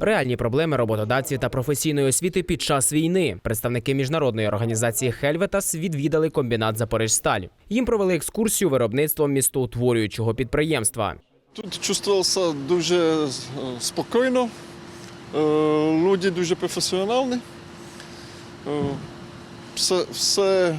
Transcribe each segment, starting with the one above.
Реальні проблеми роботодавців та професійної освіти під час війни. Представники міжнародної організації Хельветас відвідали комбінат Запоріжсталь. Їм провели екскурсію виробництвом містоутворюючого підприємства. Тут чувствувався дуже е, спокійно, е, люди дуже професіональні. Е, Все, все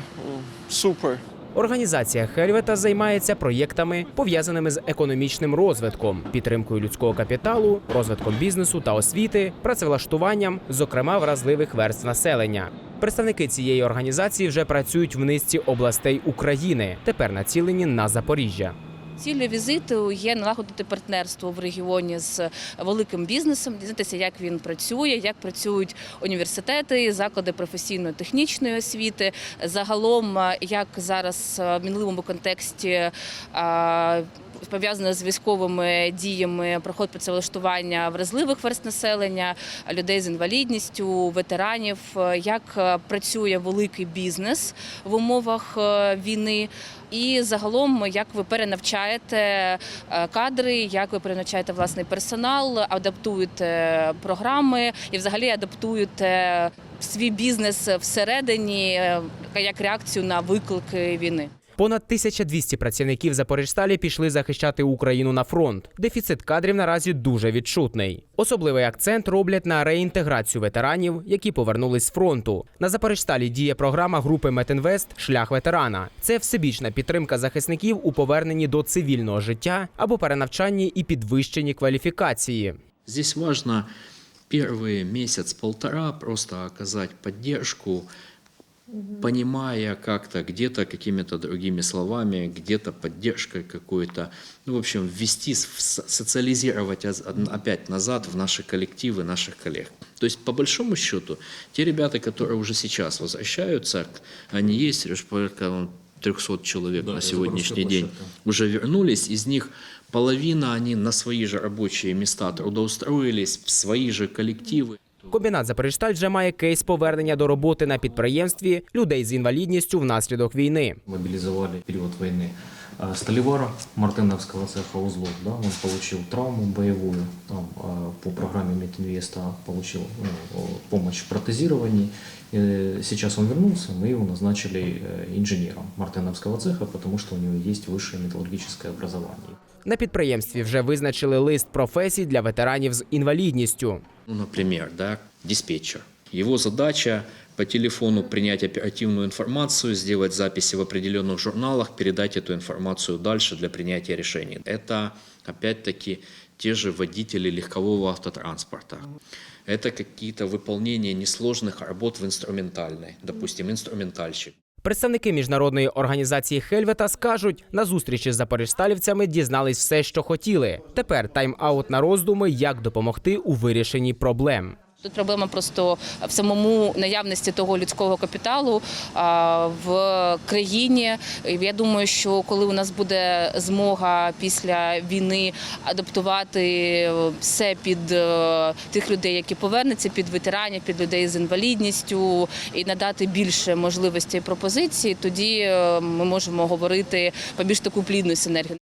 супер. Організація Хельвета займається проєктами, пов'язаними з економічним розвитком, підтримкою людського капіталу, розвитком бізнесу та освіти, працевлаштуванням, зокрема вразливих верств населення. Представники цієї організації вже працюють в низці областей України, тепер націлені на Запоріжжя. Ціллю візиту є налагодити партнерство в регіоні з великим бізнесом, дізнатися, як він працює, як працюють університети, заклади професійно-технічної освіти. Загалом, е, як зараз е, в мінливому контексті е, пов'язано з військовими діями проход працевлаштування вразливих верст населення, людей з інвалідністю, ветеранів, як працює великий бізнес в умовах війни. І загалом, як ви перенавчаєте е, кадри, як ви призначаєте власний персонал, адаптуєте програми і взагалі адаптуєте свій бізнес всередині е, як реакцію на виклики війни. Понад 1200 працівників Запоріжсталі пішли захищати Україну на фронт. Дефіцит кадрів наразі дуже відчутний. Особливий акцент роблять на реінтеграцію ветеранів, які повернулись з фронту. На Запоріжсталі діє програма групи Метинвест Шлях ветерана. Це всебічна підтримка захисників у поверненні до цивільного життя або перенавчанні і підвищенні кваліфікації. Здесь важно первый месяц-полтора просто оказать поддержку, понимая как-то где-то какими-то другими словами, где-то поддержкой какой-то, ну, в общем, ввести, социализировать опять назад в наши коллективы, наших коллег. То есть, по большому счету, те ребята, которые уже сейчас возвращаются, они есть, порядка вон, 300 человек на сегодняшний день уже вернулись, из них половина они на свои же рабочие места трудоустроились, в свои же коллективы. Комбінат Запоріжсталь вже має кейс повернення до роботи на підприємстві людей з інвалідністю внаслідок війни. мобилизовали в период войны э, Столевара Мартыновского цеха узлов. Да, он получил травму боевую там, э, по программе Мединвеста, получил ну, э, помощь в протезировании. Э, Сейчас он вернулся, мы его назначили э, инженером Мартыновского цеха, потому что у него есть высшее металлургическое образование. На підприємстві вже визначили лист професій для ветеранів з інвалідністю. Ну, например, да, диспетчер. Его задача по телефону принять оперативную информацию, сделать записи в определенных журналах, передать эту информацию дальше для принятия решений. Это, опять-таки, те же водители легкового автотранспорта. Это какие-то выполнения несложных работ в инструментальной, допустим, инструментальщик. Представники міжнародної організації Хельвета скажуть, на зустрічі з запоріжсталівцями дізнались все, що хотіли. Тепер тайм-аут на роздуми, як допомогти у вирішенні проблем. Тут проблема просто в самому наявності того людського капіталу в країні. Я думаю, що коли у нас буде змога після війни адаптувати все під е, тих людей, які повернуться, під ветеранів, під людей з інвалідністю, і надати більше можливостей і пропозицій, тоді е, ми можемо говорити про більш таку плідну синергію.